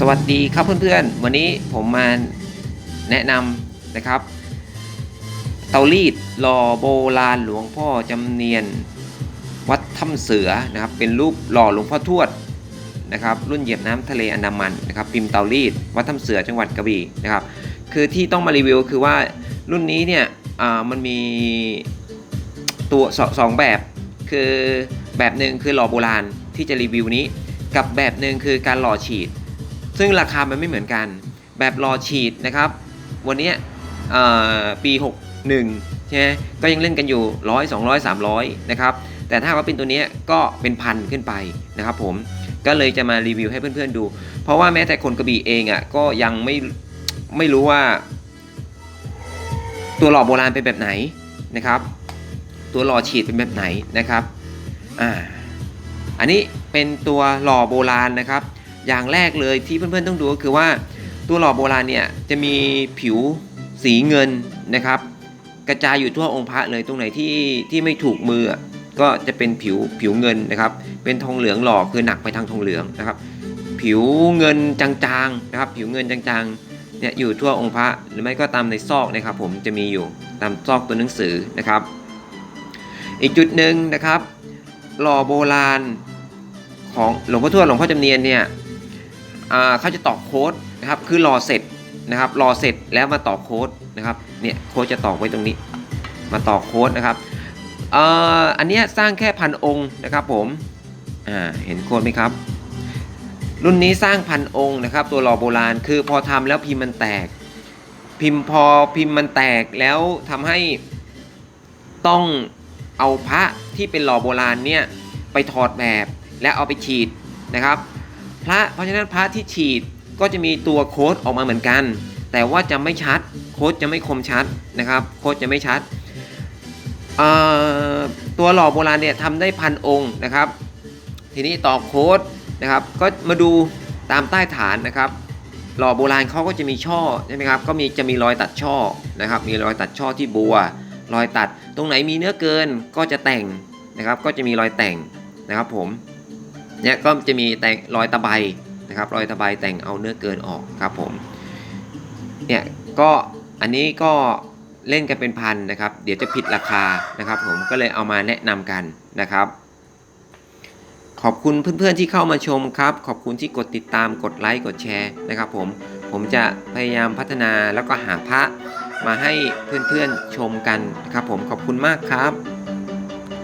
สวัสดีครับเพื่อนๆ วันนี้ผมมาแนะนำนะครับ เตารีดหล่อโบราณหลวงพ่อจำเนียน วัดถ้ำเสือนะครับ เป็นรูปหล่อหลวงพ่อทวดนะครับ รุ่นเหยียบน้ำทะเลอันดามันนะครับ พิมพ์เตารีดวัดถ้ำเสือจังหวัดกระบี่นะครับ คือที่ต้องมารีวิวคือว่ารุ่นนี้เนี่ยอ่ามันมีตัวสสองแบบ คือแบบหนึ่งคือหล่อโบราณที่จะรีวิวนี้ กับแบบหนึ่งคือการหล่อฉีด ซึ่งราคามันไม่เหมือนกัน แบบหล่อฉีดนะครับ วันนี้ปี 61ใช่ไหมก็ยังเล่นกันอยู่100 200 300นะครับ แต่ถ้าว่าเป็นตัวนี้ก็เป็นพันขึ้นไปนะครับผมก็เลยจะมารีวิวให้เพื่อนๆดู เพราะว่าแม้แต่คนกระบี่เองอะก็ยังไม่ไม่รู้ว่า ตัวหล่อโบราณเป็นแบบไหนนะครับ ตัวหล่อฉีดเป็นแบบไหนนะครับอ่าอันนี้เป็นตัวหล่อโบราณนะครับ อย่างแรกเลยที่เพื่อนๆต้องดูก็คือว่าตัวหล่อโบราณเนี่ยจะมีผิวสีเงินนะครับ กระจายอยู่ทั่วองค์พระเลยตรงไหนที่ที่ไม่ถูกมือก็จะเป็นผิวผิวเงินนะครับ เป็นทองเหลืองหล่อคือหนักไปทางทองเหลืองนะครับ ผิวเงินจางๆนะครับ ผิวเงินจางๆเนี่ยอยู่ทั่วองค์พระหรือไม่ก็ตามในซอกนะครับ ผมจะมีอยู่ตามซอกตัวหนังสือนะครับ อีกจุดหนึ่งนะครับหล่อโบราณของหลวงพ่อทวดหลวงพ่อจำเนียนเนี่ย เขาจะตอกโค้ดนะครับคือรอเสร็จนะครับรอเสร็จแล้วมาตอกโค้ดนะครับเนี่ยโค้ดจะตอกไว้ตรงนี้ มาตอกโค้ดนะครับเอ่ออันนี้สร้างแค่พันองค์นะครับผมอ่าเห็นโค้ดไหมครับ รุ่นนี้สร้างพันองค์นะครับ ตัวหล่อโบราณคือพอทำแล้วพิมพ์มันแตก พิมพ์พอพิมพ์มันแตกแล้วทำให้ต้องเอาพระที่เป็นหล่อโบราณเนี่ยไปถอดแบบและเอาไปฉีดนะครับ พระเพราะฉะนั้นพระที่ฉีดก็จะมีตัวโค้ดออกมาเหมือนกัน แต่ว่าจะไม่ชัดโค้ดจะไม่คมชัดนะครับ โค้ดจะไม่ชัดตัวหล่อโบราณเนี่ยทำได้พันองค์นะครับ ทีนี้ต่อโค้ดนะครับ ก็มาดูตามใต้ฐานนะครับ หล่อโบราณเขาก็จะมีช่อใช่ไหมครับก็มีจะมีรอยตัดช่อนะครับ มีรอยตัดช่อที่บัว รอยตัดตรงไหนมีเนื้อเกินก็จะแต่งนะครับ ก็จะมีรอยแต่งนะครับผม เนี่ยก็จะมีแต่งรอยตะไบนะครับรอยตะไบแต่งเอาเนื้อเกินออกครับผมเนี่ยก็อันนี้ก็เล่นกันเป็นพันนะครับ เดี๋ยวจะผิดราคานะครับ ผมก็เลยเอามาแนะนำกันนะครับ ขอบคุณเพื่อนๆที่เข้ามาชมครับ ขอบคุณที่กดติดตามกดไลค์กดแชร์นะครับ ผมผมจะพยายามพัฒนาแล้วก็หาพระมาให้เพื่อนๆชมกันนะครับ ผมขอบคุณมากครับ